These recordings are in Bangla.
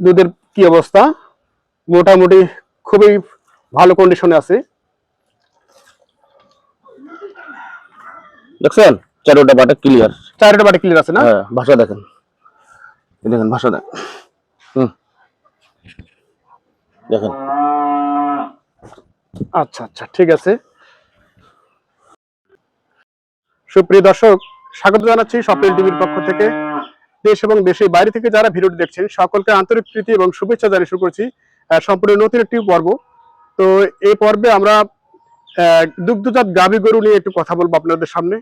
দুধের কি অবস্থা? মোটামুটি খুবই ভালো কন্ডিশনে আছে। দেখছেন? চারোটা বাটা ক্লিয়ার চারটা বাটা ক্লিয়ার আছে না? হ্যাঁ ভাষা দেখেন। দেখেন ভাষা দেখেন হুম। দেখেন। আচ্ছা আচ্ছা ঠিক আছে। সুপ্রিয় দর্শক স্বাগত জানাচ্ছি স্বপ্নিল টিভির পক্ষ থেকে। দেশ এবং দেশের বাইরে থেকে যারা ভিডিওটি দেখছেন সকলকে আন্তরিক প্রীতি এবং শুভেচ্ছা জানিয়ে শুরু করছি। সম্পূর্ণ নতুন একটি পর্ব। তো এই পর্বে আমরা দুগ্ধজাত গাভী গরু নিয়ে একটু কথা বলব আপনাদের সামনে।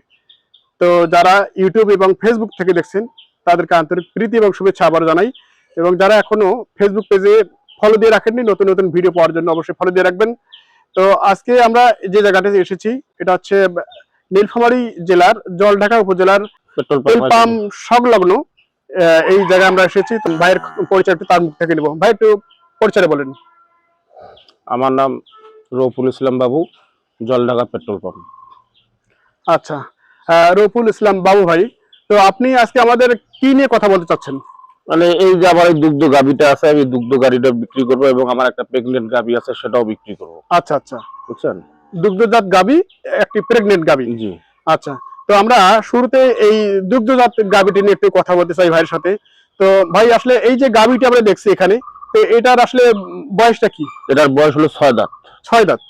তো যারা ইউটিউব এবং ফেসবুক থেকে দেখছেন তাদেরকে আন্তরিক প্রীতি এবং শুভেচ্ছা আবার জানাই। এবং যারা এখনও ফেসবুক পেজে ফলো দিয়ে রাখেননি নতুন নতুন ভিডিও পাওয়ার জন্য অবশ্যই ফলো দিয়ে রাখবেন। তো আজকে আমরা যে জায়গাটাতে এসেছি এটা হচ্ছে নীলফামারী জেলার জলঢাকা উপজেলার পেট্রোল পাম্প সংলগ্ন এই জায়গায় আমরা এসেছি ভাইয়ের পরিচয় তার মুখ থেকে নেব। ভাই একটু পরিচয় বলেন। আমার নাম রফুল ইসলাম বাবু জলঢাকা পেট্রোল পাম্প। আচ্ছা রফুল ইসলাম বাবু ভাই তো আপনি আজকে আমাদের কি নিয়ে কথা বলতে চাচ্ছেন? মানে এই যে আমার এই দুগ্ধ গাভিটা আছে আমি দুগ্ধ গাড়িটা বিক্রি করব এবং আমার একটা প্রেগনেন্ট গাভি আছে সেটাও বিক্রি করব। আচ্ছা আচ্ছা। বুঝছেন? দুগ্ধজাত গাবি একটি প্রেগনেন্ট গাবি জি। আচ্ছা তো আমরা শুরুতে এই দুগ্ধজাত গাবিটি নিয়ে একটু কথা বলতে চাই ভাইয়ের সাথে। তো ভাই আসলে এই যে গাবিটি আমরা দেখছি এখানে তো এটার আসলে বয়সটা কি? এটার বয়স হলো ছয় দাঁত। ছয় দাঁত।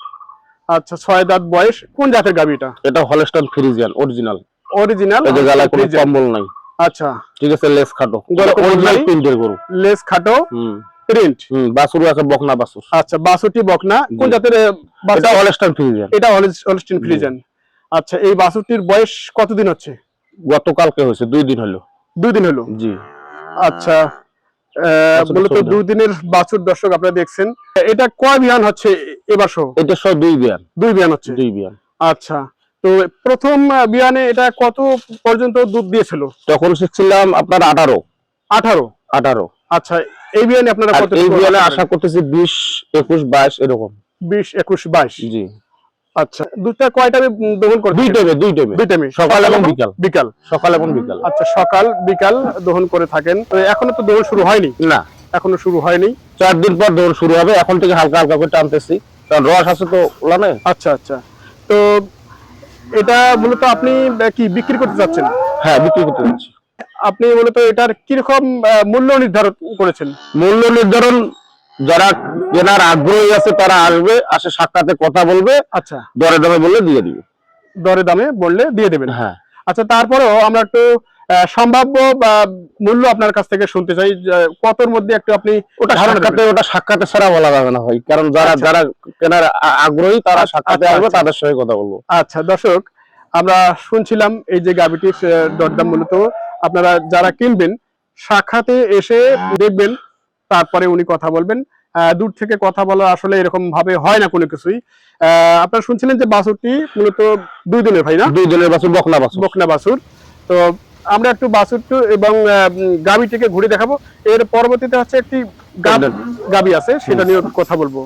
আচ্ছা ছয় দাঁত বয়স। কোন জাতের গাবি এটা? এটা হলস্টান ফ্রিজিয়ান অরিজিনাল। অরিজিনাল এই যে গালায় কোনো কম্বল নাই। আচ্ছা। ঠিক আছে লেস খাটো। অরিজিনাল? প্রিন্টের গরু। লেস খাটো হুম। প্রিন্ট। হুম বাছুরও আছে বকনা বাছুর আচ্ছা বাসুটি বকনা। কোন জাতের? এটা হলস্টান ফ্রিজিয়ান। এটা হলিস্টিন ফ্রিজেন আচ্ছা এই বাসুটির বয়স কতদিন হচ্ছে? গতকালকে হয়েছে দুই দিন হলো। দুই দিন হলো? জি। আচ্ছা মূলত দুই দিনের বাছুর দর্শক আপনারা দেখছেন। এটা কয় বিয়ান হচ্ছে এবার সহ? এটা সব দুই বিয়ান। দুই বিয়ান হচ্ছে? দুই বিয়ান। আচ্ছা তো প্রথম বিয়ানে এটা কত পর্যন্ত দুধ দিয়েছিল? তখন শিখছিলাম আপনার আঠারো। আঠারো? আঠারো। আচ্ছা এই বিয়ানে আপনারা কত এই বিয়ানে আশা করতেছি বিশ একুশ বাইশ এরকম। বিশ একুশ বাইশ। জি। আচ্ছা। দুধটা কয় টাইমে দহন করে দুই টাইমে দুই টাইমে দুই টাইমে সকাল এবং বিকাল। বিকাল। সকাল এবং বিকাল। আচ্ছা সকাল বিকাল দহন করে থাকেন। এখনও তো দহন শুরু হয়নি? না। এখনও শুরু হয়নি? চার দিন পর দৌড় শুরু হবে। এখন থেকে হালকা হালকা করে টানতেছি। কারণ রস আছে তো ওলানে। আচ্ছা আচ্ছা। তো এটা মূলত আপনি কি বিক্রি করতে চাচ্ছেন হ্যাঁ বিক্রি করতে যাচ্ছি। আপনি মূলত এটার কীরকম মূল্য নির্ধারণ করেছেন? মূল্য নির্ধারণ যারা কেনার আগ্রহী আছে তারা আসবে আসে সাক্ষাতে কথা বলবে আচ্ছা। দরে দামে বললে দিয়ে দিবে। দরে দামে বললে দিয়ে দেবেন। হ্যাঁ। আচ্ছা তারপরেও আমরা একটু সম্ভাব্য বা মূল্য আপনার কাছ থেকে শুনতে চাই কতর মধ্যে একটু আপনি ওটা সাক্ষাতে ওটা সাক্ষাতে ছাড়া বলা যাবে না ভাই কারণ যারা আচ্ছা। যারা কেনার আগ্রহী তারা আচ্ছা, সাক্ষাতে আসবে আচ্ছা। তাদের সঙ্গে কথা বলব। আচ্ছা দর্শক আমরা শুনছিলাম এই যে গাবিটির দরদাম মূলত আপনারা যারা কিনবেন সাক্ষাতে এসে দেখবেন তারপরে উনি কথা বলবেন। দূর থেকে কথা বলা আসলে এরকম ভাবে হয় না কোনো কিছুই। আহ, আপনারা শুনছিলেন যে বাসুরটি মূলত দুই দিনের ভাই না? দুই দিনের বাছুর বকনা বাছুর। বকনা বাছুর। তো আমরা একটু বাছুরটু এবং গাবিটিকে ঘুরে দেখাবো। এর পরবর্তীতে হচ্ছে একটি গাবি আছে সেটা নিয়ে কথা বলব।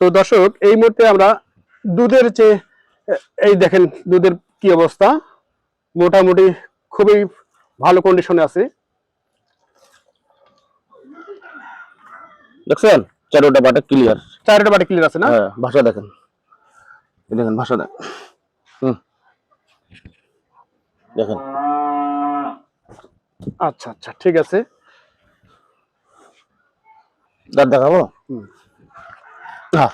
তো দর্শক এই মুহূর্তে আমরা দুধের যে এই দেখেন দুধের কি অবস্থা। মোটামুটি খুবই ভালো কন্ডিশনে আছে। দেখছেন? চারোটা বাটা ক্লিয়ার চারোটা বাটে ক্লিয়ার আছে না? হ্যাঁ ভাষা দেখেন। দেখেন ভাষা দেখেন। হুম। দেখেন। আচ্ছা আচ্ছা ঠিক আছে। দাঁত দেখাবো? হুম। হ্যাঁ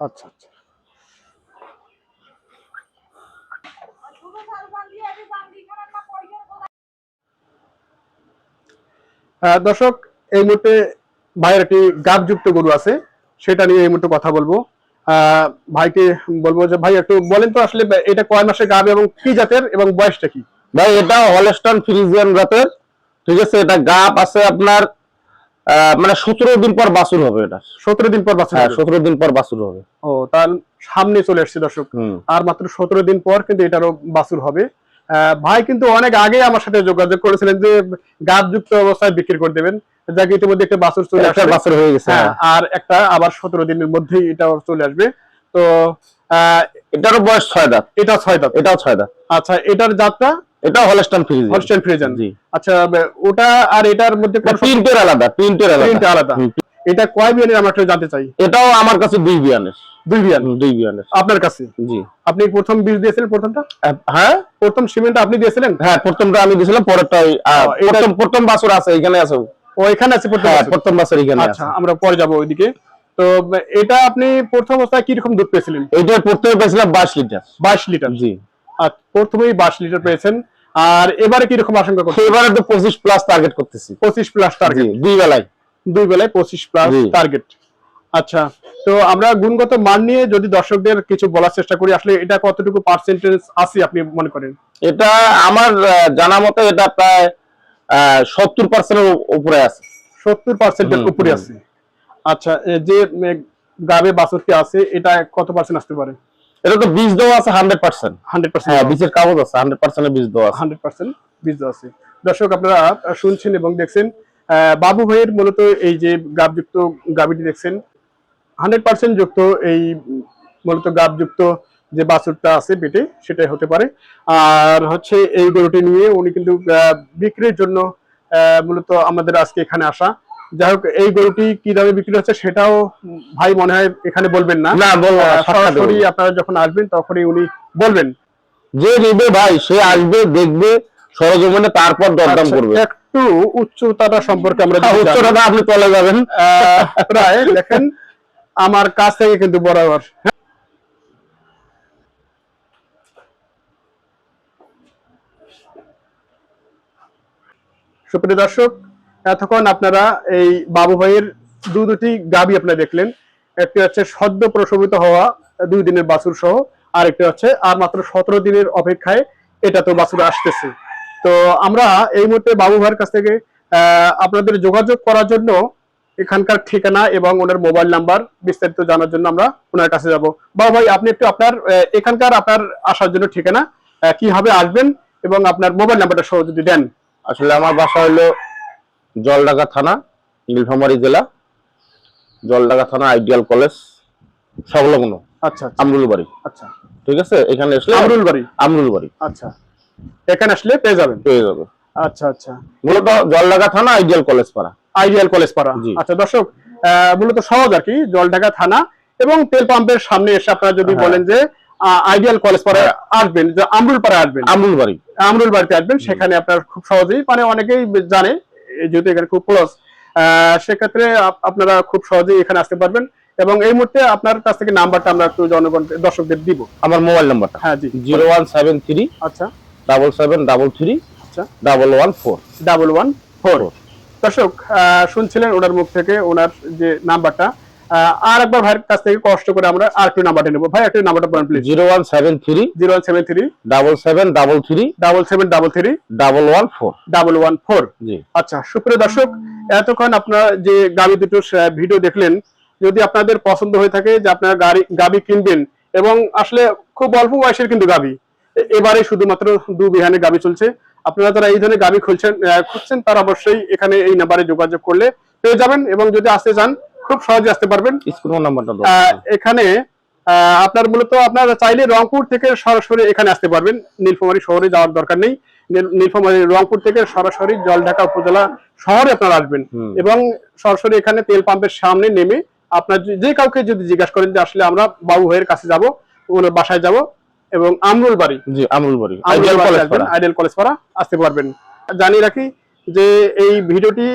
আচ্ছা আচ্ছা। দর্শক এই মুহূর্তে ভাইয়ের একটি গাবযুক্ত গরু আছে। সেটা নিয়ে এই মুহূর্তে কথা বলব। ভাইকে বলব যে ভাই একটু বলেন তো আসলে এটা কয় গাব এবং কি জাতের এবং বয়সটা কি? ভাই এটা হলস্টন ফ্রিজিয়ান জাতের। ঠিক আছে এটা গাপ আছে আপনার আহ, মানে সতেরো দিন পর বাছুর হবে এটা। সতেরো দিন পর বাচ্চা হ্যাঁ সতেরো দিন পর বাছুর হবে। ও তার সামনে চলে এসেছে দর্শক। আর মাত্র সতেরো দিন পর কিন্তু এটারও বাছুর হবে। ভাই কিন্তু অনেক আগে আমার সাথে যোগাযোগ করেছিলেন যে গাবযুক্ত অবস্থায় বিক্রি করে দেবেন। যাকে ইতিমধ্যে একটা বাছুর চলে বাছুর হয়ে গেছে হ্যাঁ হ্যাঁ। আর একটা আবার সতেরো দিনের মধ্যেই এটা চলে আসবে। তো আহ, এটারও বয়স ছয় দাঁত। এটা ছয় দাঁত। এটাও ছয় দাঁত। আচ্ছা এটার জাতটা? এটা হলস্টান ফ্রিজিয়ান। Holstein Friesian. জি। আচ্ছা ওটা আর এটার মধ্যে প্রিন্টের আলাদা প্রিন্টের প্রিন্ট আলাদা। আলাদা। এটা কয় বিয়ানের আমরা একটু জানতে চাই? এটাও আমার কাছে দুই বিয়ানের দুই বিয়ান দুই বিয়ানের আপনার কাছে? জি। আপনি প্রথম বীজ দিয়েছিলেন প্রথমটা? হ্যাঁ? প্রথম সিমেন্ট আপনি দিয়েছিলেন? হ্যাঁ প্রথমটা আমি দিয়েছিলাম পরেরটা এটা- প্রথম প্রথম বাছর আছে এখানে আছে ও। এখানে আছে প্রথম হ্যাঁ প্রথম বাছর এখানে আচ্ছা আমরা পরে যাব ওইদিকে। তো এটা আপনি প্রথম অবস্থায় কীরকম দুধ পেয়েছিলেন? এইটার প্রথমে পেয়েছিলাম বাইশ লিটার। বাইশ লিটার? জি। আর প্রথমেই বাইশ লিটার পেয়েছেন। আর এবারে কীরকম আশঙ্কা করছেন? সেবারে তো পঁচিশ প্লাস টার্গেট করতেছি। পঁচিশ প্লাস টার্গেট দুই বেলায়। দুই বেলায় পঁচিশ প্লাস টার্গেট আচ্ছা তো আমরা গুণগত মান নিয়ে যদি দর্শকদের কিছু বলার চেষ্টা করি আসলে এটা কতটুকু পার্সেন্টেজ আছে আপনি মনে করেন? এটা আমার জানা মতে এটা প্রায় সত্তর পার্সেন্টের উপরে আছে। সত্তর পার্সেন্টের উপরে আছে। আচ্ছা যে গাবে বাছরটি আছে এটা কত পার্সেন্ট আসতে পারে? এটা তো বীজ দেওয়া আছে হান্ড্রেড পার্সেন্ট হান্ড্রেড হ্যাঁ পার্সেন্ট বীজের কাগজ আছে হান্ড্রেড পার্সেন্টের বীজ দেওয়া আছে। হান্ড্রেড পার্সেন্ট বীজ আছে। দর্শক আপনারা শুনছেন এবং দেখছেন বাবু ভাইয়ের মূলত এই যে গাবযুক্ত গাবিটি দেখছেন হান্ড্রেড পার্সেন্ট যুক্ত এই মূলত গাবযুক্ত যে বাছুরটা আছে পেটে সেটাই হতে পারে। আর হচ্ছে এই গরুটি নিয়ে উনি কিন্তু বিক্রির জন্য মূলত আমাদের আজকে এখানে আসা। যাই হোক এই গরুটি কি দামে বিক্রি হচ্ছে সেটাও ভাই মনে হয় এখানে বলবেন না। সরাসরি আপনারা যখন আসবেন তখনই উনি বলবেন। যে নিবে ভাই সে আসবে দেখবে সরজমিনে তারপর দরদাম আচ্ছা, করবে। একটু উচ্চতাটা সম্পর্কে আমরা হ্যাঁ। উচ্চটা আপনি চলে যাবেন। প্রায় দেখেন আমার কাছ থেকে কিন্তু বরাবর। সুপ্রিয় দর্শক এতক্ষণ আপনারা এই বাবু ভাইয়ের দু দুটি গাবি আপনারা দেখলেন। একটি হচ্ছে সদ্য প্রসবিত হওয়া দুই দিনের বাছুর সহ আর একটি হচ্ছে আর মাত্র সতেরো দিনের অপেক্ষায় এটা তো বাছুর আসতেছে। তো আমরা এই মুহূর্তে বাবু ভাইয়ের কাছ থেকে আপনাদের যোগাযোগ করার জন্য এখানকার ঠিকানা এবং ওনার মোবাইল নাম্বার বিস্তারিত জানার জন্য আমরা ওনার কাছে যাব। বাবু ভাই আপনি একটু আপনার এখানকার আপনার আসার জন্য ঠিকানা কীভাবে আসবেন এবং আপনার মোবাইল নাম্বারটা সহ যদি দেন। আসলে আমার বাসা হলো জলডাকা থানা নীলফামারী জেলা। জলডাকা থানা আইডিয়াল কলেজ সংলগ্ন। আচ্ছা আচ্ছা। আমরুল বাড়ি আচ্ছা। ঠিক আছে? এখানে আসলে আমরুল বাড়ি আমরুল বাড়ি আচ্ছা। এখানে আসলে পেয়ে যাবেন। পেয়ে যাবে। আচ্ছা আচ্ছা। মূলত জলডাকা থানা আইডিয়াল কলেজ পাড়া। আইডিয়াল কলেজ পাড়া। আচ্ছা দর্শক মূলত সহজ আর কি জলঢাকা থানা এবং তেল পাম্পের সামনে এসে আপনারা যদি হ্যাঁ। বলেন যে আইডিয়াল কলেজ পাড়ায় আসবেন যে আমরুল পাড়ায় আসবেন। আমরুল বাড়ি। আমরুল বাড়িতে আসবেন সেখানে আপনার খুব সহজেই মানে অনেকেই জানে যেহেতু এখানে খুব ক্লোজ সেক্ষেত্রে আপনারা খুব সহজেই এখানে আসতে পারবেন এবং এই মুহূর্তে আপনার কাছ থেকে নাম্বারটা আমরা একটু জনগণ দর্শকদের দিব। আমার মোবাইল নাম্বারটা। হ্যাঁ জি। জিরো ওয়ান সেভেন থ্রি আচ্ছা। Double seven double three double one four double one four দর্শক শুনছিলেন ওনার মুখ থেকে ওনার যে নাম্বারটা। আর একবার ভাইয়ের কাছ থেকে কষ্ট করে আমরা আর একটু নাম্বারটা নেব। ভাই একটু নাম্বারটা বলেন please zero one seven three zero one seven three double seven double three double seven double three double one four double one four জি। আচ্ছা সুপ্রিয় দর্শক এতক্ষণ আপনারা যে গাবি দুটোর আহ, ভিডিও দেখলেন যদি আপনাদের পছন্দ হয়ে থাকে যে আপনারা গাড়ি গাবি কিনবেন এবং আসলে খুব অল্প বয়সের কিন্তু গাবি এবারে শুধুমাত্র দু বিহানে গাবি চলছে। আপনারা যারা এই ধরনের গাবি খুলছেন খুঁজছেন তারা অবশ্যই এখানে এই নাম্বারে যোগাযোগ করলে পেয়ে যাবেন এবং যদি আসতে চান খুব সহজে আসতে পারবেন। এখানে আপনার মূলত আপনারা চাইলে রংপুর থেকে সরাসরি এখানে আসতে পারবেন। নীলফামারী শহরে যাওয়ার দরকার নেই। নীল- নীলফামারী রংপুর থেকে সরাসরি জলঢাকা উপজেলা শহরে আপনারা আসবেন এবং সরাসরি এখানে তেল পাম্পের সামনে নেমে আপনার যে- যে কাউকে যদি জিজ্ঞাসা করেন যে আসলে আমরা বাবু ভাইয়ের কাছে যাব ওনার বাসায় যাব এবং আমরুল বাড়ি। জি আমরুল বাড়ি। আইডিয়াল কলেজ পাড়া। আইডিয়াল কলেজ পাড়া আসতে পারবেন। জানিয়ে রাখি যে এই ভিডিওটি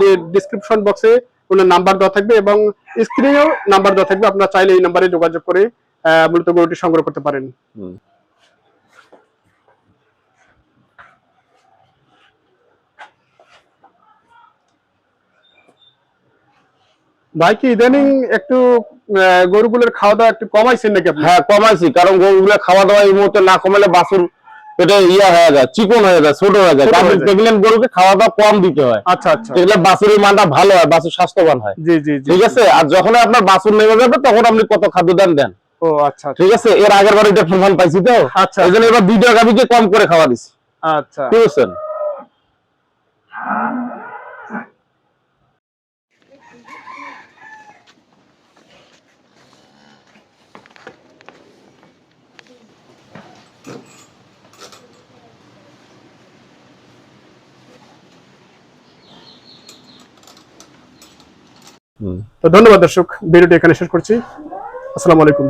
যে ডিসক্রিপশন বক্সে ওনার নাম্বার দেওয়া থাকবে এবং স্ক্রিনেও নাম্বার দেওয়া থাকবে আপনারা চাইলে এই নাম্বারে যোগাযোগ করে মূলত গরুটি সংগ্রহ করতে পারেন। ভাই কি ইদানিং একটু গরুগুলোর খাওয়া দাওয়া একটু কমাইছেন নাকি হ্যাঁ কমাইছি কারণ গরুগুলো খাওয়া দাওয়া এই মুহূর্তে না কমালে বাছুর পেটে ইয়া হয়ে যায় চিকন হয়ে যায় ছোট হয়ে যায়। আপনি দেখলেন গরুকে খাওয়া দাওয়া কম দিতে হয়। আচ্ছা আচ্ছা। দেখলে বাছুরের মানটা ভালো হয় বাছুর স্বাস্থ্যবান হয়। জি জি ঠিক আছে? আর যখন আপনার বাছুর নেমে যাবে তখন আপনি কত খাদ্য দেন দেন। ও আচ্ছা আচ্ছা, ঠিক আছে? এর আগের বার এটা প্রমাণ পাইছি তো? আচ্ছা। এই জন্য এবার দুইটা গাভিকে কম করে খাওয়া দিছি। আচ্ছা। বুঝছেন তো ধন্যবাদ দর্শক ভিডিওটি এখানে শেষ করছি। আসসালামু আলাইকুম।